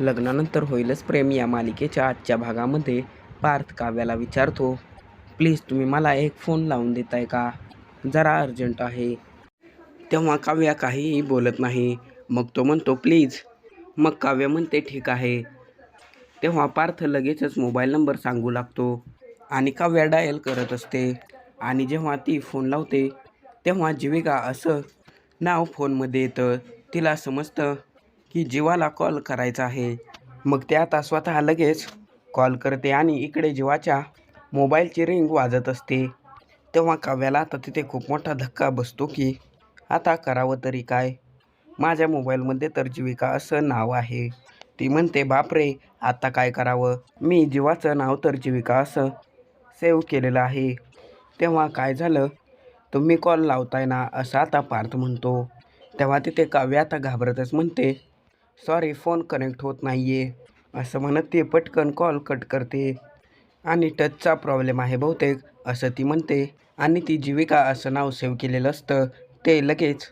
लग्नानंतर होईलच प्रेम या मालिकेच्या आजच्या भागामध्ये. पार्थ काव्याला विचारतो प्लीज तुम्ही मला एक फोन लावून देताय का? जरा अर्जंट आहे. तेव्हा काव्या काहीही बोलत नाही. मग तो म्हणतो प्लीज. मग काव्य म्हणते ठीक आहे. तेव्हा पार्थ लगेचच मोबाईल नंबर सांगू लागतो आणि काव्या डायल करत असते. आणि जेव्हा ती फोन लावते तेव्हा जीविका असं नाव फोनमध्ये येतं. तिला समजतं की जीवाला कॉल करायचा आहे. मग ते आता स्वतः लगेच कॉल करते आणि इकडे जीवाच्या मोबाईलची रिंग वाजत असते. तेव्हा काव्याला आता तिथे खूप मोठा धक्का बसतो की आता करावं तरी काय? माझ्या मोबाईलमध्ये तर जीविका असं नाव आहे. ती म्हणते बापरे आता काय करावं? मी जीवाचं नाव तर जीविका असं सेव्ह केलेलं आहे. तेव्हा काय झालं? तुम्ही कॉल लावताय ना असं आता पार्थ म्हणतो. तेव्हा तिथे काव्य आता घाबरतच म्हणते सॉरी फोन कनेक्ट होत नाही आहे असं म्हणत ती पटकन कॉल कट करते. आणि टचचा प्रॉब्लेम आहे बहुतेक असं ती म्हणते. आणि ती जीविका असं नाव सेव्ह केलेलं असतं. ते लगेच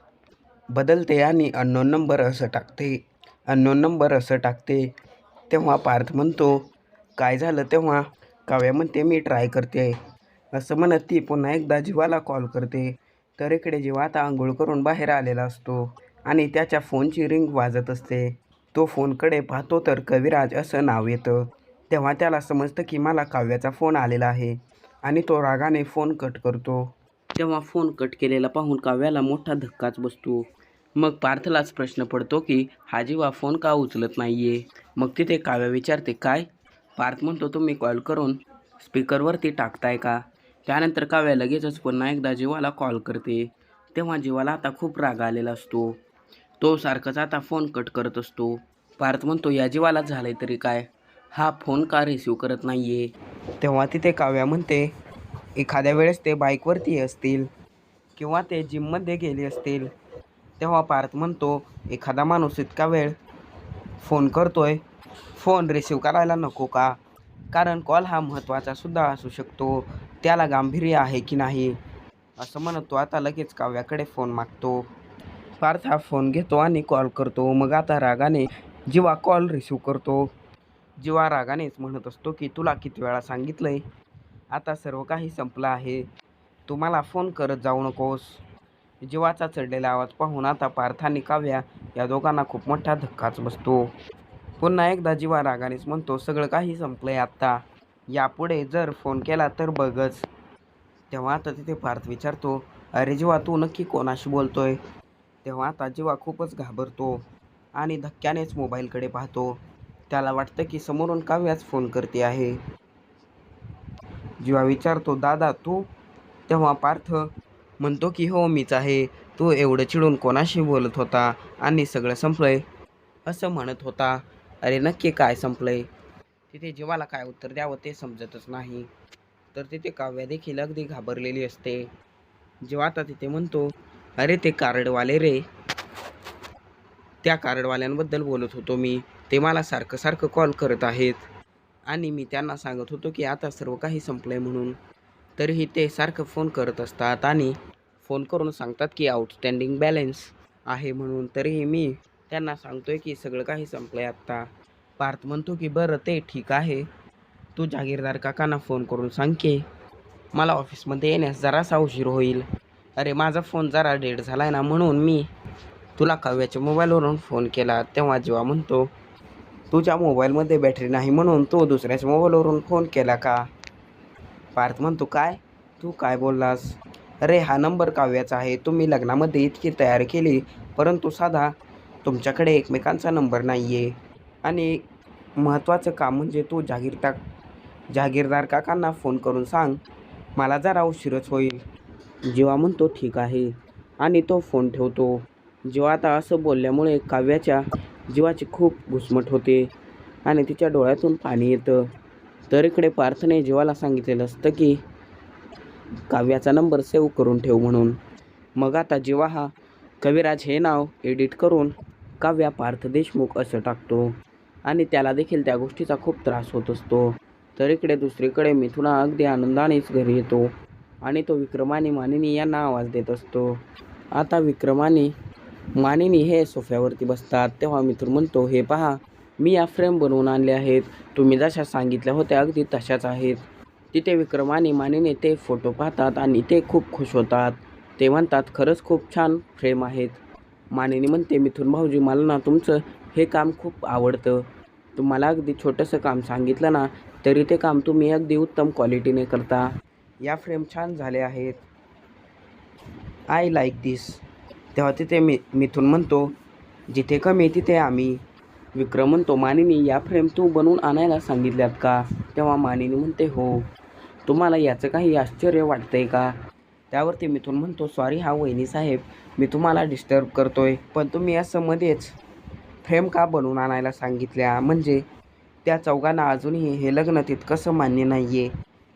बदलते आणि अननोन नंबर असं टाकते. अननोन नंबर असं टाकते. तेव्हा पार्थ म्हणतो काय झालं तेव्हा? काव्या म्हणते मी ट्राय करते. असं म्हणत ती पुन्हा एकदा जीवाला कॉल करते. तर इकडे जीवा आता आंघोळ करून बाहेर आलेला असतो. आणि त्याच्या फोनची रिंग वाजत असते. तो फोनकडे पाहतो तर कविराज असं नाव येतं. तेव्हा त्याला समजतं की मला काव्याचा फोन आलेला आहे आणि तो रागाने फोन कट करतो. तेव्हा फोन कट केलेला पाहून काव्याला मोठा धक्काच बसतो. मग पार्थलाच प्रश्न पडतो की हाजीवा फोन का उचलत नाही आहे मग तिथे काव्या विचारते काय? पार्थ म्हणतो तुम्ही कॉल करून स्पीकरवरती टाकताय का? त्यानंतर काव्या लगेचच पुन्हा एकदा जीवाला कॉल करते. तेव्हा जीवाला आता खूप राग आलेला असतो. तो सारखाच आता फोन कट करत असतो. पार्थ म्हणतो या जीवाला झालंय तरी काय? हा फोन का रिसिव्ह करत नाही आहे तेव्हा तिथे काव्या म्हणते एखाद्या वेळेस ते बाईकवरती असतील किंवा ते जिममध्ये गेले असतील. तेव्हा पार्थ म्हणतो एखादा माणूस इतका वेळ फोन करतोय फोन रिसिव्ह करायला नको का? कारण कॉल हा महत्त्वाचा सुद्धा असू शकतो. त्याला गांभीर्य आहे की नाही? असं म्हणत तो आता लगेच काव्याकडे फोन मागतो. पार्थ हा फोन घेतो आणि कॉल करतो. मग आता रागाने जीवा कॉल रिसीव करतो. जीवा रागानेच म्हणत असतो की तुला किती वेळा सांगितलंय? आता सर्व काही संपलं आहे. तू मला फोन करत जाऊ नकोस. जीवाचा चढलेला आवाज पाहून आता पार्थ आणि काव्या या दोघांना खूप मोठा धक्काच बसतो. पुन्हा एकदा जीवा रागानेच म्हणतो सगळं काही संपलंय आत्ता यापुढे जर फोन केला तर बघच. तेव्हा आता तिथे पार्थ विचारतो अरे जीवा तू नक्की कोणाशी बोलतोय? तेव्हा ताजीवा खूपच घाबरतो आणि धक्क्यानेच मोबाईलकडे पाहतो. त्याला वाटतं की समोरून काव्याच फोन करते आहे. जेव्हा विचारतो दादा तू? तेव्हा पार्थ म्हणतो की हो मीच आहे. तू एवढं चिडून कोणाशी बोलत होता आणि सगळं संपलंय? असं म्हणत होता. अरे नक्की काय संपलंय? तिथे जीवाला काय उत्तर द्यावं ते समजतच नाही. तर तिथे काव्या देखील अगदी घाबरलेली असते. जेव्हा आता तिथे म्हणतो अरे ते कार्डवाले रे. त्या कार्डवाल्यांबद्दल बोलत होतो मी. ते मला सारखं सारखं कॉल करत आहेत. आणि मी त्यांना सांगत होतो की आता सर्व काही संपलं आहे म्हणून. तरीही ते सारखं फोन करत असतात आणि फोन करून सांगतात की आउटस्टँडिंग बॅलेन्स आहे म्हणून. तरीही मी त्यांना सांगतोय की सगळं काही संपलं आहे आत्ता. पार्थ म्हणतो की बरं ते ठीक आहे. तू जागीरदार काकांना फोन करून सांग की मला ऑफिसमध्ये येण्यास जरासा उशीर होईल. अरे माझा फोन जरा डेड झाला आहे ना म्हणून मी तुला काव्याच्या मोबाईलवरून फोन केला. तेव्हा जेव्हा म्हणतो तुझ्या मोबाईलमध्ये बॅटरी नाही म्हणून तू दुसऱ्याच्या मोबाईलवरून फोन केला का? पार्थ म्हणतो काय? तू काय बोललास? अरे हा नंबर काव्याचा आहे. तुम्ही लग्नामध्ये इतकी तयारी केली परंतु साधा तुमच्याकडे एकमेकांचा नंबर नाही आहे आणि महत्त्वाचं काम म्हणजे तू जागीरदार जागीरदार काकांना फोन करून सांग. मला जरा उशीरच होईल. जेव्हा म्हणतो ठीक आहे आणि तो फोन ठेवतो. जेव्हा आता असं बोलल्यामुळे काव्याच्या जीवाची खूप घुसमट होते आणि तिच्या डोळ्यातून पाणी येतं. तर इकडे पार्थने जीवाला सांगितलेलं असतं की काव्याचा नंबर सेव्ह करून ठेव म्हणून. मग आता जेव्हा हा कविराज हे नाव एडिट करून काव्या पार्थ देशमुख असं टाकतो आणि त्याला देखील त्या गोष्टीचा खूप त्रास होत असतो. तर इकडे दुसरीकडे मिथुना अगदी आनंदानेच घरी येतो. आणि तो विक्रमाने मानिनी यांना आवाज देत असतो. आता विक्रमाने मानिनी हे सोफ्यावरती बसतात. तेव्हा मित्र म्हणतो हे पहा मी या फ्रेम बनवून आणले आहेत. तुम्ही जशा सांगितल्या होत्या अगदी तशाच आहेत. तिथे विक्रम आणि मानेने ते फोटो पाहतात आणि ते खूप खुश होतात. ते म्हणतात खरंच खूप छान फ्रेम आहेत. मानेने म्हणते मिथुन भाऊजी मला ना तुमचं हे काम खूप आवडतं. तुम्हाला अगदी छोटंसं काम सांगितलं ना तरी ते काम तुम्ही अगदी उत्तम क्वालिटीने करता. या फ्रेम छान झाले आहेत. आय लाईक दिस तेव्हा तिथे मी मिथून म्हणतो जिथे कमी तिथे आम्ही. विक्रम म्हणतो मानिनी या फ्रेम तू बनवून आणायला सांगितल्यात का? तेव्हा मानिनी म्हणते हो. तुम्हाला याचं काही आश्चर्य वाटतंय का? त्यावरती मिथून म्हणतो सॉरी हा वहिनी साहेब मी तुम्हाला डिस्टर्ब करतोय पण तुम्ही असं मध्येच फ्रेम का बनवून आणायला सांगितल्या? म्हणजे त्या चौघांना अजूनही हे लग्न तितकंसं मान्य नाही आहे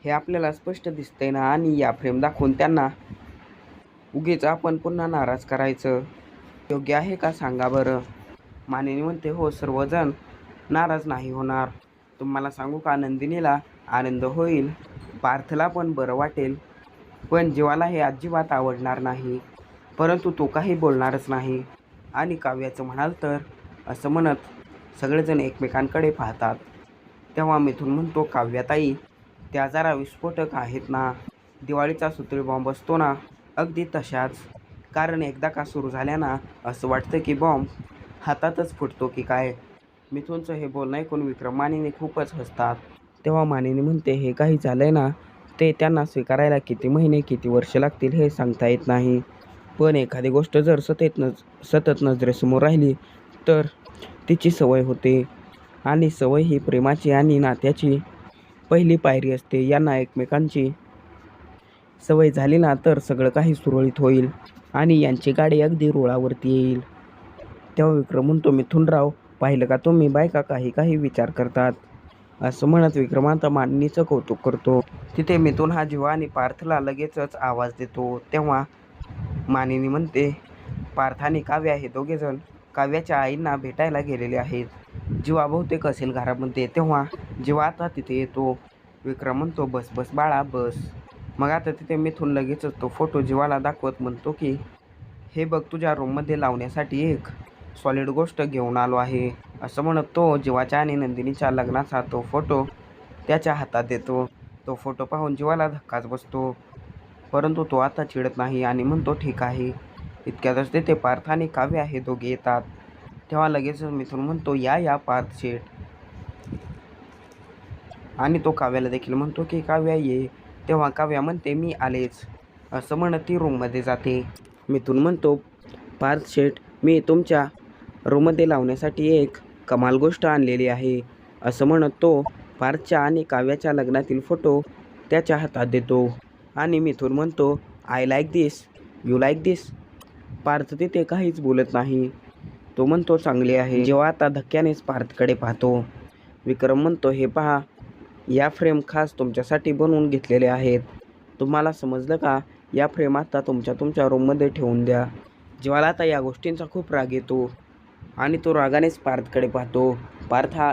हे आपल्याला स्पष्ट दिसतंय ना आणि या फ्रेम दाखवून त्यांना उगीच आपण पुन्हा नाराज करायचं. योग्य आहे का सांगा बरं? मानिनी म्हणते हो सर्वजण नाराज नाही होणार. तुम्हाला सांगू का नंदिनीला आनंद होईल पार्थला पण बरं वाटेल पण जीवाला हे अजिबात आवडणार नाही. परंतु तो काही बोलणारच नाही. आणि काव्याचं म्हणाल तर असं म्हणत सगळेजण एकमेकांकडे पाहतात. तेव्हा मिथून म्हणतो काव्याताई त्या जरा विस्फोटक आहेत ना. दिवाळीचा सुतळी बॉम्ब असतो ना. अगदी तशाच. कारण एकदा का सुरू झाल्या ना असं वाटतं की बॉम्ब हातातच फुटतो की काय? मिथूनचं हे बोलणं ऐकून विक्रम मानेने खूपच हसतात. तेव्हा मानेने म्हणते हे काही झालंय ना ते त्यांना स्वीकारायला किती महिने किती वर्ष लागतील हे सांगता येत नाही. पण एखादी गोष्ट जर सतत नज सतत नजरेसमोर राहिली तर तिची सवय होते. आणि सवय ही प्रेमाची आणि नात्याची पहिली पायरी असते यांना एकमेकांची सवय झाली ना तर सगळं काही सुरळीत होईल आणि यांची गाडी अगदी रुळावरती येईल. तेव्हा विक्रम म्हणतो मिथुनराव पाहिलं का तुम्ही? बायका काही काही विचार करतात. असं म्हणत विक्रमांत मांडणीचं कौतुक करतो. तिथे मिथून हा जीवा आणि पार्थला लगेचच आवाज देतो. तेव्हा मानिनी म्हणते पार्थ आणि काव्या हे दोघेजण काव्याच्या आईंना भेटायला गेलेले आहेत. जीवा बहुतेक असेल घरामध्ये तेव्हा जीवा आता तिथे येतो. विक्रम म्हणतो बस बस बाळा बस. मग आता तिथे मिथून लगेचच तो फोटो जीवाला दाखवत म्हणतो की हे बघ तुझ्या रूममध्ये लावण्यासाठी एक सॉलिड गोष्ट घेऊन आलो आहे. असं म्हणत तो जीवाच्या आणि नंदिनीच्या लग्नाचा तो फोटो त्याच्या हातात देतो. तो फोटो पाहून जीवाला धक्काच बसतो. परंतु तो आता चिडत नाही आणि म्हणतो ठीक आहे. इतक्यातच तिथे पार्थ आणि काव्य हे दोघे येतात. तेव्हा लगेचच मिथून म्हणतो या या पार्थ शेठ. आणि तो काव्याला देखील म्हणतो की काव्या ये. तेव्हा काव्या म्हणते मी आलेच. असं म्हणत ती रूममध्ये जाते. मिथून म्हणतो पार्थ शेठ मी तुमच्या रूममध्ये लावण्यासाठी एक कमाल गोष्ट आणलेली आहे. असं म्हणत तो पार्थच्या आणि काव्याच्या लग्नातील फोटो त्याच्या हातात देतो. आणि मिथून म्हणतो I like this you like this Parth तिथे काहीच बोलत नाही. तो म्हणतो चांगली आहे. जेव्हा आता धक्क्यानेच पार्थकडे पाहतो. विक्रम म्हणतो हे पहा या फ्रेम खास तुमच्यासाठी बनवून घेतलेले आहेत. तुम्हाला समजलं का? या फ्रेम आता तुमच्या तुमच्या रूममध्ये ठेवून द्या. जेव्हाला आता या गोष्टींचा खूप राग येतो आणि तो रागानेच पार्थकडे पाहतो. पार्थ हा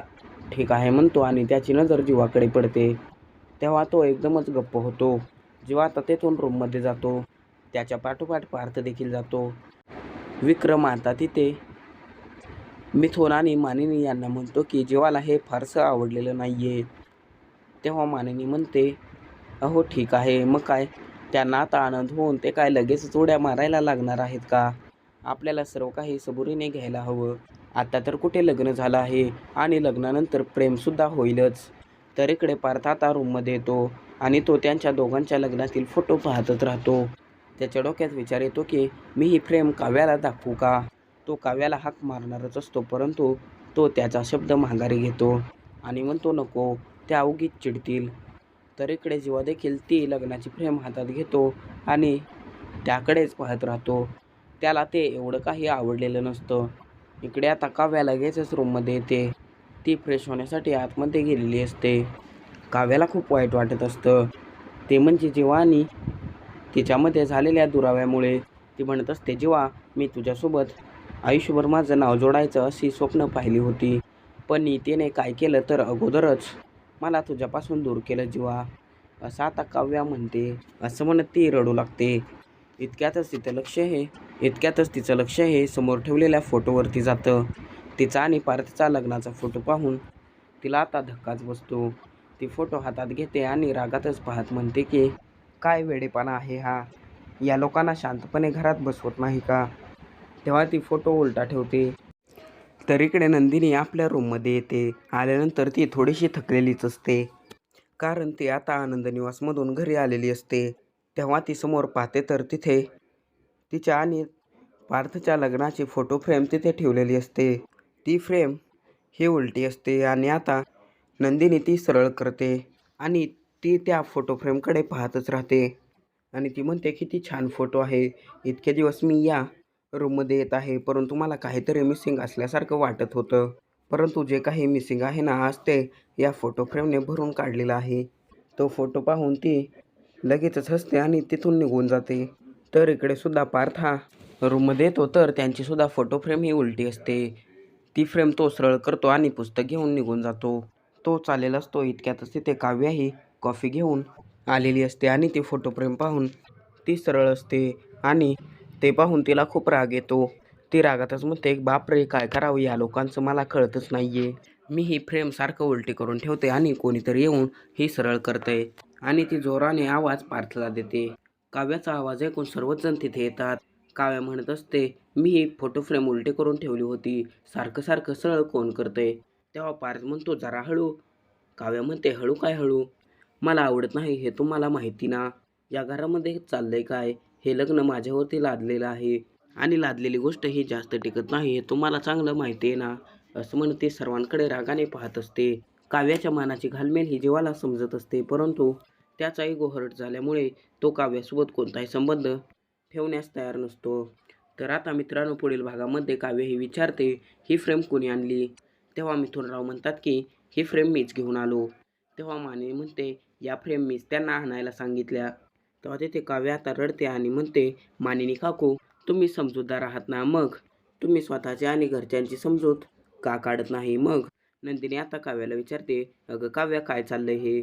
ठीक आहे म्हणतो आणि त्याची नजर जीवाकडे पडते. तेव्हा तो एकदमच गप्प होतो. जेव्हा आता तेथून रूममध्ये जातो. त्याच्या पाठोपाठ पार्थ देखील जातो. विक्रम आता तिथे मिथोन आणि मानिनी यांना म्हणतो की जीवाला हे फारसं आवडलेलं नाही आहे तेव्हा मानिनी म्हणते अहो ठीक आहे. मग काय? त्यांना आता आनंद होऊन ते काय लगेच उड्या मारायला लागणार आहेत का? आपल्याला सर्व काही सबुरीने घ्यायला हवं. आता तर कुठे लग्न झालं आहे आणि लग्नानंतर प्रेमसुद्धा होईलच. तर इकडे पार्थ आता रूममध्ये येतो आणि तो त्यांच्या दोघांच्या लग्नातील फोटो पाहतच राहतो. त्याच्या डोक्यात विचार येतो की मी ही फ्रेम काव्याला दाखवू का? तो काव्याला हाक मारणारच असतो परंतु तो त्याचा शब्द माघारी घेतो. आणि म्हणतो नको त्या अवघीत चिडतील. तर इकडे देखील ती लग्नाची फ्रेम हातात घेतो आणि त्याकडेच पाहत राहतो. त्याला ते एवढं काही आवडलेलं नसतं. इकडे आता काव्या लगेचच रूममध्ये येते. ती फ्रेश होण्यासाठी आतमध्ये गेलेली असते. काव्याला खूप वाईट वाटत असतं. ते म्हणजे जेव्हा आणि तिच्यामध्ये झालेल्या दुराव्यामुळे. ती म्हणत असते जेव्हा मी तुझ्यासोबत आयुष्यभर माझं नाव जोडायचं अशी स्वप्न पाहिली होती. पण नीतीने काय केलं तर अगोदरच मला तुझ्यापासून दूर केलं जीवा. असं आता काव्या म्हणते असं म्हणत ती रडू लागते. इतक्यातच तिचं लक्ष हे इतक्यातच तिचं लक्ष हे समोर ठेवलेल्या फोटोवरती जातं. तिचा आणि पार्थचा लग्नाचा फोटो पाहून तिला आता धक्काच बसतो. ती फोटो हातात घेते आणि रागातच पाहत म्हणते की काय वेडेपणा आहे हा. या लोकांना शांतपणे घरात बसवत नाही का? तेव्हा ती फोटो उलटा ठेवते. तर इकडे नंदिनी आपल्या रूममध्ये येते. आल्यानंतर ती थोडीशी थकलेलीच असते. कारण ती आता आनंद निवासमधून घरी आलेली असते. तेव्हा ती समोर पाहते तर तिथे तिच्या आणि पार्थच्या लग्नाची फोटो फ्रेम तिथे ठेवलेली असते. ती फ्रेम ही उलटी असते आणि आता नंदिनी ती सरळ करते आणि ती त्या फोटो फ्रेमकडे पाहतच राहते. आणि ती म्हणते किती छान फोटो आहे. इतके दिवस मी या रूममध्ये येत आहे. परंतु मला काहीतरी मिसिंग असल्यासारखं वाटत होतं. परंतु जे काही मिसिंग आहे ना आज ते या फोटो फ्रेमने भरून काढलेलं आहे. तो फोटो पाहून ती लगेचच हसते आणि तिथून निघून जाते. तर इकडे सुद्धा पार्थ हा रूममध्ये येतो तर त्यांचीसुद्धा फोटो फ्रेम ही उलटी असते. ती फ्रेम तो सरळ करतो आणि पुस्तक घेऊन निघून जातो. तो चालेला असतो इतक्यातच तिथे काव्याही कॉफी घेऊन आलेली असते आणि ती फोटो फ्रेम पाहून ती सरळ असते आणि ते पाहून तिला खूप राग येतो. ती रागातच म्हणते बापरे काय करावं या लोकांचं? मला कळतच नाही आहे मी ही फ्रेम सारखं उलटी करून ठेवते आणि कोणीतरी येऊन ही सरळ करते आणि ती जोराने आवाज पार्थला देते. काव्याचा आवाज ऐकून सर्वच जण तिथे येतात. काव्या म्हणत असते मी ही फोटो फ्रेम उलटी करून ठेवली होती. सारखं सारखं सरळ कोण करते? तेव्हा पार्थ म्हणतो जरा हळू. काव्या म्हणते हळू काय हळू? मला आवडत नाही हे तुम्हाला माहिती ना? या घरामध्ये चाललंय काय? हे लग्न माझ्यावरती लादलेलं आहे. आणि लादलेली गोष्ट ही जास्त टिकत नाही हे तुम्हाला चांगलं माहिती आहे ना? असं म्हणते सर्वांकडे रागाने पाहत असते. काव्याच्या मानाची घालमेल ही जीवाला समजत असते परंतु त्याचा इगो हर्ट झाल्यामुळे तो काव्यासोबत कोणताही संबंध ठेवण्यास तयार नसतो. तर आता मित्रांनो पुढील भागामध्ये काव्य ही विचारते ही फ्रेम कोणी आणली? तेव्हा मिथुनराव म्हणतात की ही फ्रेम मीच घेऊन आलो. तेव्हा माने म्हणते या फ्रेम मीच त्यांना आणायला सांगितल्या. तेव्हा तिथे काव्य आता रडते आणि म्हणते मानिनी काकू तुम्ही समजूतदार आहात ना मग? तुम्ही स्वतःची आणि घरच्यांची समजूत का काढत नाही मग? नंदिनी आता काव्याला विचारते अगं काव्या काय चाललंय हे?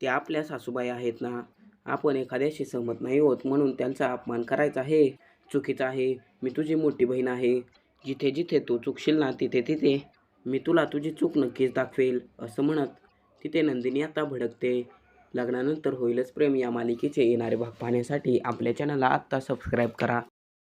ते आपल्या सासूबाई आहेत ना? आपण एखाद्याशी सहमत नाही होत म्हणून त्यांचा अपमान करायचा आहे चुकीचं आहे मी तुझी मोठी बहीण आहे. जिथे जिथे तू चुकशील ना तिथे तिथे मी तुला तुझी चूक नक्कीच दाखवेल असं म्हणत तिथे नंदिनी आता भडकते. लग्नानंतर होईलच प्रेम. या मालिकेचे येणारे भाग पाहण्यासाठी आपल्या चॅनलला आत्ता सबस्क्राईब करा.